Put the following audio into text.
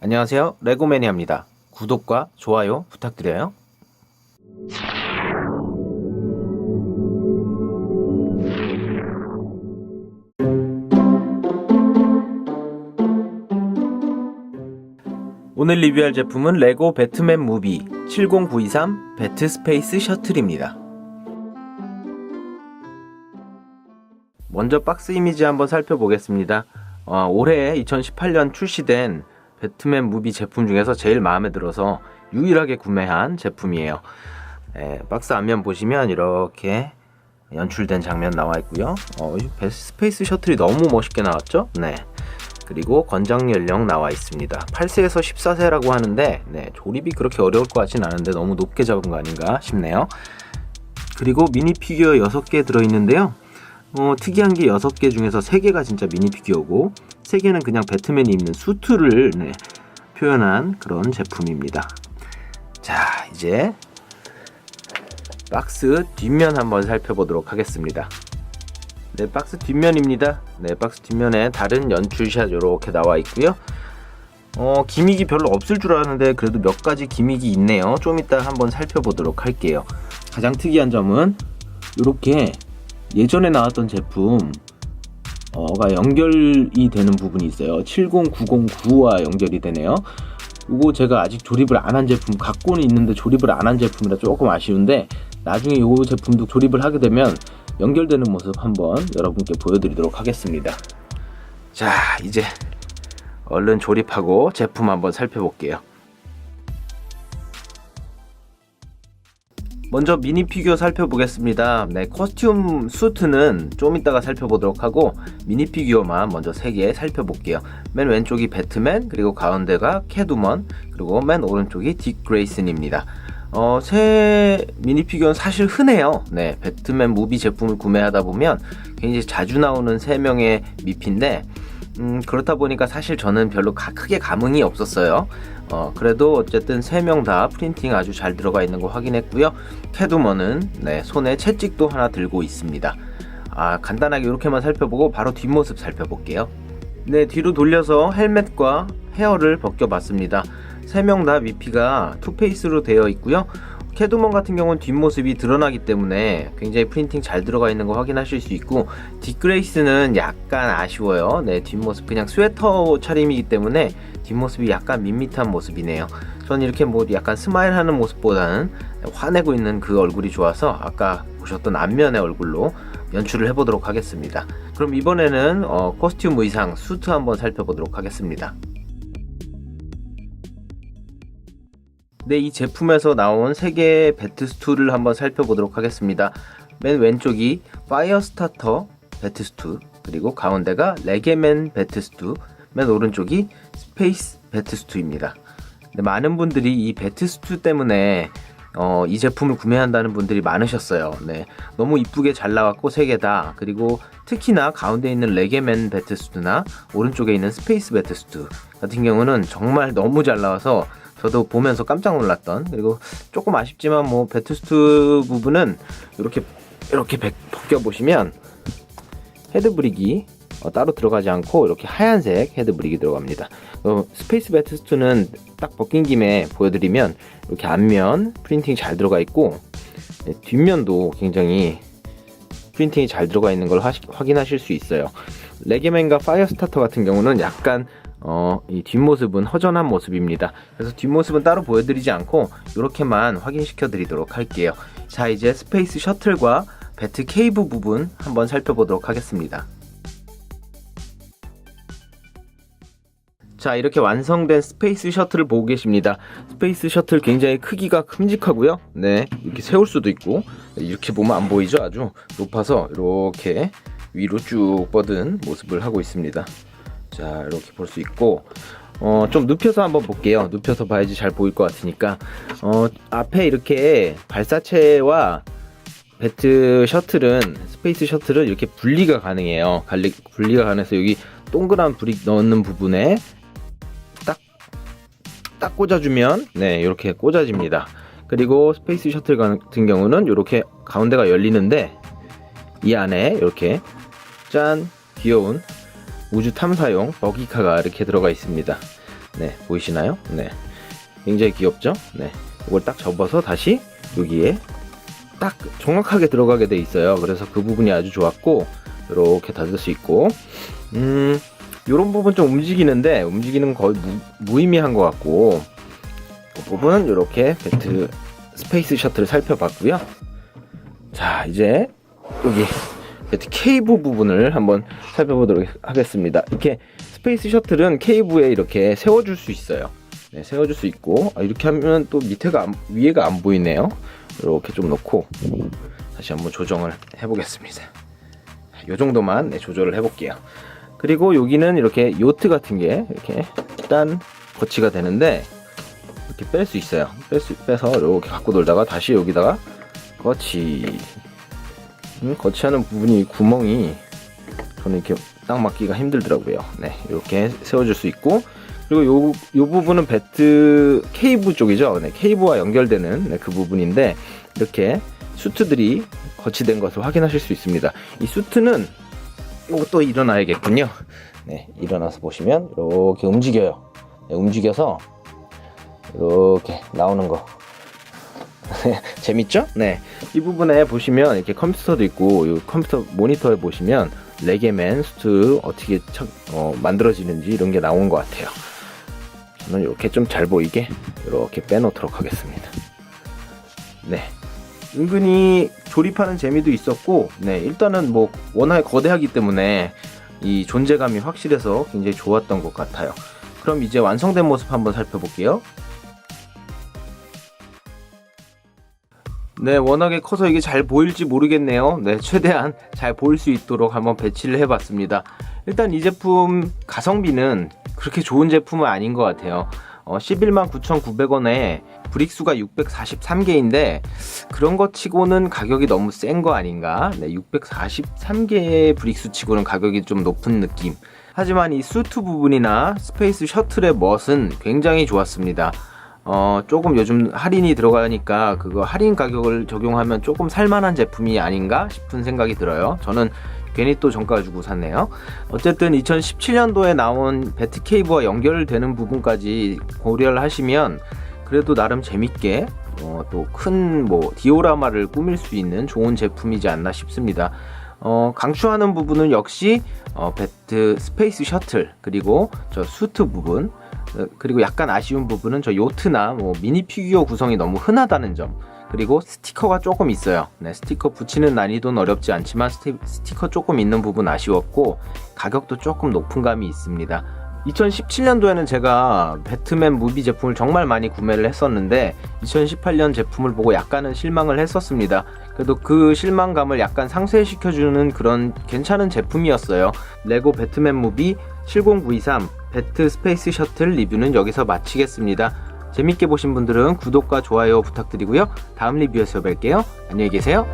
안녕하세요. 레고매니아입니다. 구독과 좋아요 부탁드려요. 오늘 리뷰할 제품은 레고 배트맨 무비 70923 배트 스페이스 셔틀입니다. 먼저 박스 이미지 한번 살펴보겠습니다. 어, 올해 2018년 출시된 배트맨 무비 제품 중에서 제일 마음에 들어서 유일하게 구매한 제품이에요. 에, 박스 앞면 보시면 이렇게 연출된 장면 나와 있고요. 어, 스페이스 셔틀이 너무 멋있게 나왔죠? 네. 그리고 권장 연령 나와 있습니다. 8세에서 14세라고 하는데 네, 조립이 그렇게 어려울 것 같진 않은데 너무 높게 잡은 거 아닌가 싶네요. 그리고 미니 피규어 6개 들어있는데요. 어, 특이한 게 6개 중에서 3개가 진짜 미니 피규어고 3개는 그냥 배트맨이 입는 수트를 네, 표현한 그런 제품입니다. 자, 이제 박스 뒷면 한번 살펴보도록 하겠습니다. 네, 박스 뒷면입니다. 네, 박스 뒷면에 다른 연출샷 이렇게 나와 있고요. 어, 기믹이 별로 없을 줄 알았는데 그래도 몇 가지 기믹이 있네요. 좀 이따 한번 살펴보도록 할게요. 가장 특이한 점은 이렇게 예전에 나왔던 제품 어가 연결이 되는 부분이 있어요. 70909와 연결이 되네요. 이거 제가 아직 조립을 안 한 제품 갖고는 있는데 조립을 안 한 제품이라 조금 아쉬운데 나중에 이 제품도 조립을 하게 되면 연결되는 모습 한번 여러분께 보여드리도록 하겠습니다. 자 이제 얼른 조립하고 제품 한번 살펴볼게요. 먼저 미니 피규어 살펴보겠습니다. 네, 코스튬 수트는 좀 이따가 살펴보도록 하고 미니 피규어만 먼저 3개 살펴볼게요. 맨 왼쪽이 배트맨, 그리고 가운데가 캐두먼, 그리고 맨 오른쪽이 딕 그레이슨입니다. 어, 새 미니 피규어는 사실 흔해요. 네, 배트맨 무비 제품을 구매하다 보면 굉장히 자주 나오는 3명의 미피인데 음, 그렇다 보니까 사실 저는 별로 가- 크게 감흥이 없었어요. 어, 그래도 어쨌든 세 명 다 프린팅 아주 잘 들어가 있는 거 확인했고요. 캐두먼은 네, 손에 채찍도 하나 들고 있습니다. 아, 간단하게 이렇게만 살펴보고 바로 뒷모습 살펴볼게요. 네, 뒤로 돌려서 헬멧과 헤어를 벗겨봤습니다. 세 명 다 미피가 투페이스로 되어 있고요. 캐두먼 같은 경우는 뒷모습이 드러나기 때문에 굉장히 프린팅 잘 들어가 있는 거 확인하실 수 있고 딕그레이스는 약간 아쉬워요. 네, 뒷모습 그냥 스웨터 차림이기 때문에 뒷모습이 약간 밋밋한 모습이네요. 저는 이렇게 뭐 약간 스마일 하는 모습보다는 화내고 있는 그 얼굴이 좋아서 아까 보셨던 앞면의 얼굴로 연출을 해보도록 하겠습니다. 그럼 이번에는 어, 코스튬 의상, 수트 한번 살펴보도록 하겠습니다. 네, 이 제품에서 나온 세 개의 배트스투를 한번 살펴보도록 하겠습니다. 맨 왼쪽이 파이어 스타터 배트스투, 그리고 가운데가 레게맨 배트스투, 맨 오른쪽이 스페이스 배트스투입니다. 근데 많은 분들이 이 배트스투 때문에 어, 이 제품을 구매한다는 분들이 많으셨어요. 네, 너무 이쁘게 잘 나왔고 세 개 다. 그리고 특히나 가운데 있는 레게맨 배트스투나 오른쪽에 있는 스페이스 배트스투 같은 경우는 정말 너무 잘 나와서 저도 보면서 깜짝 놀랐던 그리고 조금 아쉽지만 뭐 배트스투 부분은 이렇게 이렇게 벗겨 보시면 헤드 브릭이 어, 따로 들어가지 않고 이렇게 하얀색 헤드 브릭이 들어갑니다. 어, 스페이스 배트스투는 딱 벗긴 김에 보여드리면 이렇게 앞면 프린팅이 잘 들어가 있고 네, 뒷면도 굉장히 프린팅이 잘 들어가 있는 걸 하시- 확인하실 수 있어요. 레게맨과 파이어스타터 같은 경우는 약간 어, 이 뒷모습은 허전한 모습입니다. 그래서 뒷모습은 따로 보여드리지 않고 이렇게만 확인시켜 드리도록 할게요. 자, 이제 스페이스 셔틀과 배트 케이브 부분 한번 살펴보도록 하겠습니다. 자, 이렇게 완성된 스페이스 셔틀을 보고 계십니다. 스페이스 셔틀 굉장히 크기가 큼직하고요. 네, 이렇게 세울 수도 있고 이렇게 보면 안 보이죠? 아주 높아서 이렇게 위로 쭉 뻗은 모습을 하고 있습니다. 자, 이렇게 볼 수 있고 어, 좀 눕혀서 한번 볼게요. 눕혀서 봐야지 잘 보일 것 같으니까 어, 앞에 이렇게 발사체와 배트 셔틀은 스페이스 셔틀은 이렇게 분리가 가능해요. 갈리, 분리가 가능해서 여기 동그란 브릭 넣는 부분에 딱, 딱 꽂아주면 네 이렇게 꽂아집니다. 그리고 스페이스 셔틀 같은 경우는 이렇게 가운데가 열리는데 이 안에 이렇게 짠 귀여운 우주 탐사용 버기카가 이렇게 들어가 있습니다. 네, 보이시나요? 네. 굉장히 귀엽죠? 네. 이걸 딱 접어서 다시 여기에 딱 정확하게 들어가게 돼 있어요. 그래서 그 부분이 아주 좋았고, 이렇게 닫을 수 있고, 음, 요런 부분 좀 움직이는데, 움직이는 거의 무, 무의미한 것 같고, 그 부분 이렇게 배트 스페이스 셔틀을 살펴봤고요. 자, 이제 여기 케이브 부분을 한번 살펴보도록 하겠습니다. 이렇게 스페이스 셔틀은 케이브에 이렇게 세워줄 수 있어요. 네, 세워줄 수 있고 아, 이렇게 하면 또 밑에가 안- 위에가 안 보이네요. 이렇게 좀 놓고 다시 한번 조정을 해보겠습니다. 이 정도만 네, 조절을 해볼게요. 그리고 여기는 이렇게 요트 같은 게 이렇게 딴 거치가 되는데 이렇게 뺄 수 있어요. 뺄 수, 빼서 이렇게 갖고 놀다가 다시 여기다가 거치 음, 거치하는 부분이 구멍이 저는 이렇게 딱 맞기가 힘들더라고요. 네, 이렇게 세워줄 수 있고 그리고 요, 요 부분은 배트 케이브 쪽이죠. 네, 케이브와 연결되는 네, 그 부분인데 이렇게 수트들이 거치된 것을 확인하실 수 있습니다. 이 수트는 이것도 일어나야겠군요. 네, 일어나서 보시면 이렇게 움직여요. 네, 움직여서 이렇게 나오는 거 재밌죠? 네. 이 부분에 보시면 이렇게 컴퓨터도 있고 이 컴퓨터 모니터에 보시면 레게맨 수트 어떻게 척- 어, 만들어지는지 이런 게 나온 것 같아요. 저는 이렇게 좀 잘 보이게 이렇게 빼놓도록 하겠습니다. 네. 은근히 조립하는 재미도 있었고, 네. 일단은 뭐 워낙 거대하기 때문에 이 존재감이 확실해서 굉장히 좋았던 것 같아요. 그럼 이제 완성된 모습 한번 살펴볼게요. 네, 워낙에 커서 이게 잘 보일지 모르겠네요. 네, 최대한 잘 보일 수 있도록 한번 배치를 해봤습니다. 일단 이 제품 가성비는 그렇게 좋은 제품은 아닌 것 같아요. 어, 11만 9,900원에 브릭수가 643개인데 그런 것 치고는 가격이 너무 센 거 아닌가? 네, 643개의 브릭수 치고는 가격이 좀 높은 느낌. 하지만 이 수트 부분이나 스페이스 셔틀의 멋은 굉장히 좋았습니다. 어, 조금 요즘 할인이 들어가니까 그거 할인 가격을 적용하면 조금 살만한 제품이 아닌가 싶은 생각이 들어요. 저는 괜히 또 정가 주고 샀네요. 어쨌든 2017년도에 나온 배트 케이브와 연결되는 부분까지 고려를 하시면 그래도 나름 재밌게 어, 또큰 뭐 디오라마를 꾸밀 수 있는 좋은 제품이지 않나 싶습니다. 어, 강추하는 부분은 역시 어, 배트 스페이스 셔틀 그리고 저 수트 부분 어, 그리고 약간 아쉬운 부분은 저 요트나 뭐 미니 피규어 구성이 너무 흔하다는 점 그리고 스티커가 조금 있어요 네, 스티커 붙이는 난이도는 어렵지 않지만 스티, 스티커 조금 있는 부분 아쉬웠고 가격도 조금 높은 감이 있습니다 2017년도에는 제가 배트맨 무비 제품을 정말 많이 구매를 했었는데 2018년 제품을 보고 약간은 실망을 했었습니다. 그래도 그 실망감을 약간 상쇄시켜주는 그런 괜찮은 제품이었어요. 레고 배트맨 무비 70923 배트 스페이스 셔틀 리뷰는 여기서 마치겠습니다. 재밌게 보신 분들은 구독과 좋아요 부탁드리고요. 다음 리뷰에서 뵐게요. 안녕히 계세요.